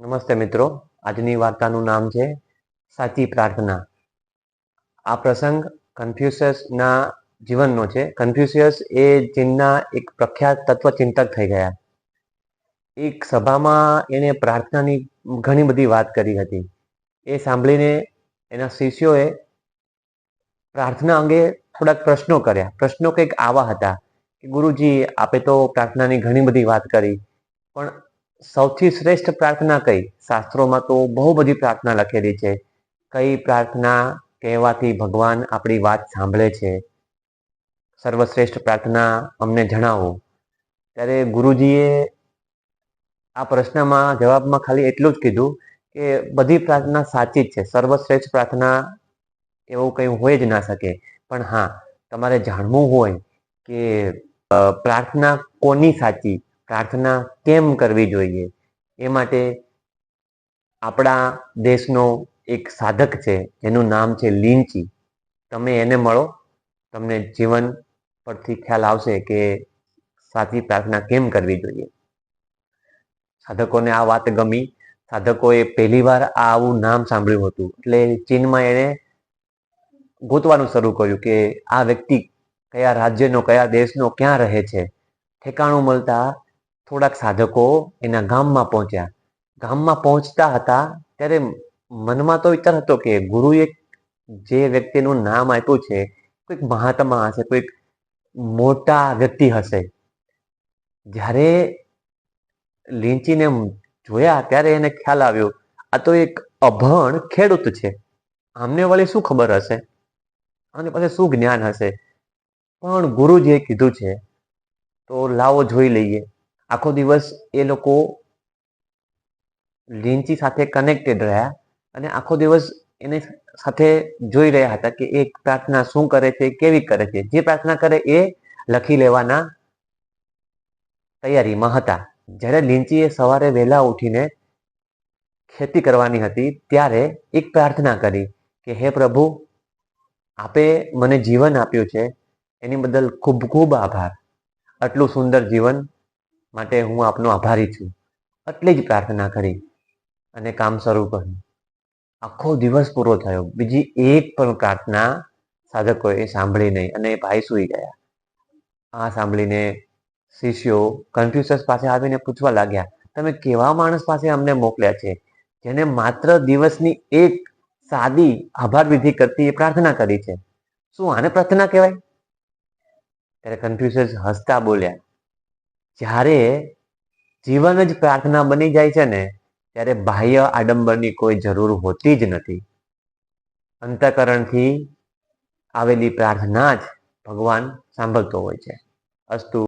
નમસ્તે મિત્રો. આજની વાર્તાનું નામ છે સાચી પ્રાર્થના. આ પ્રસંગ કન્ફ્યુશિયસના જીવનનો છે. કન્ફ્યુશિયસ એ ચીનના એક પ્રખ્યાત તત્વચિંતક થઈ ગયા. એક સભામાં એણે પ્રાર્થનાની ઘણી બધી વાત કરી હતી. એ સાંભળીને એના શિષ્યોએ પ્રાર્થના અંગે થોડાક પ્રશ્નો કર્યા. પ્રશ્નો કંઈક આવા હતા કે ગુરુજી, આપે તો પ્રાર્થનાની ઘણી બધી વાત કરી. પણ સૌથી શ્રેષ્ઠ પ્રાર્થના કઈ? શાસ્ત્રોમાં તો બહુ બધી પ્રાર્થના લખેલી છે. કઈ પ્રાર્થના કહેવાથી ભગવાન આપણી વાત સાંભળે છે? સર્વશ્રેષ્ઠ પ્રાર્થના અમને જણાવો. ત્યારે ગુરુજીએ આ પ્રશ્નમાં જવાબમાં ખાલી એટલું જ કીધું કે બધી પ્રાર્થના સાચી જ છે. સર્વશ્રેષ્ઠ પ્રાર્થના એવું કંઈ હોય જ ના શકે. પણ હા, તમારે જાણવું હોય કે પ્રાર્થના કોની સાચી? પ્રાર્થના કેમ કરવી જોઈએ? એ માટે આપણા દેશનો એક સાધક છે, એનું નામ છે લીંચી. તમે એને મળો, તમને જીવન પરથી ખ્યાલ આવશે કે સાચી પ્રાર્થના કેમ કરવી જોઈએ. સાધકોને આ વાત ગમી. સાધકોએ પહેલીવાર આ આવું નામ સાંભળ્યું હતું. એટલે ચીનમાં એણે ગોતવાનું શરૂ કર્યું કે આ વ્યક્તિ કયા રાજ્યનો, કયા દેશનો, ક્યાં રહે છે? ઠેકાણું મળતા થોડાક સાધકો એના ગામમાં પહોંચ્યા. ગામમાં પહોંચતા હતા ત્યારે મનમાં તો વિચાર હતો કે ગુરુએ જે વ્યક્તિનું નામ આપ્યું છે, કોઈક મહાત્મા હશે, કોઈક મોટા વ્યક્તિ હશે. જ્યારે લીંચીને જોયા ત્યારે એને ખ્યાલ આવ્યો, આ તો એક અભણ ખેડૂત છે. આમને વળી શું ખબર હશે? આની પાસે શું જ્ઞાન હશે? પણ ગુરુજીએ કીધું છે, તો લાવો જોઈ લઈએ. આખો દિવસ એ લોકો લીંચી સાથે કનેક્ટેડ રહ્યા અને આખો દિવસ એની સાથે જોઈ રહ્યા હતા કે એ પ્રાર્થના શું કરે છે, કેવી કરે છે. જે પ્રાર્થના કરે એ લખી લેવાના તૈયારીમાં હતા. જ્યારે લીંચીએ સવારે વહેલા ઉઠીને ખેતી કરવાની હતી, ત્યારે એક પ્રાર્થના કરી કે, હે પ્રભુ, આપે મને જીવન આપ્યું છે. એની બદલ ખૂબ ખૂબ આભાર. આટલું સુંદર જીવન માટે હું આપનો આભારી છું. એટલી જ પ્રાર્થના કરી અને કામ શરૂ કર્યું. આખો દિવસ પૂરો થયો. બીજી એક પણ પ્રાર્થના સાધકોએ સાંભળી નહીં અને ભાઈ સૂઈ ગયા. આ સાંભળીને શિષ્યો કન્ફ્યુશસ પાસે આવીને પૂછવા લાગ્યા, તમે કેવા માણસ પાસે અમને મોકલ્યા છે? જેને માત્ર દિવસની એક સાદી આભાર વિધિ કરતી એ પ્રાર્થના કરી છે. શું આને પ્રાર્થના કહેવાય? ત્યારે કન્ફ્યુશસ હસતા બોલ્યા જ્યારે જીવન જ પ્રાર્થના બની જાય છે ને, ત્યારે બાહ્ય આડંબરની કોઈ જરૂર હોતી જ નથી. અંતકરણથી આવેલી પ્રાર્થના જ ભગવાન સાંભળતો હોય છે. અસ્તુ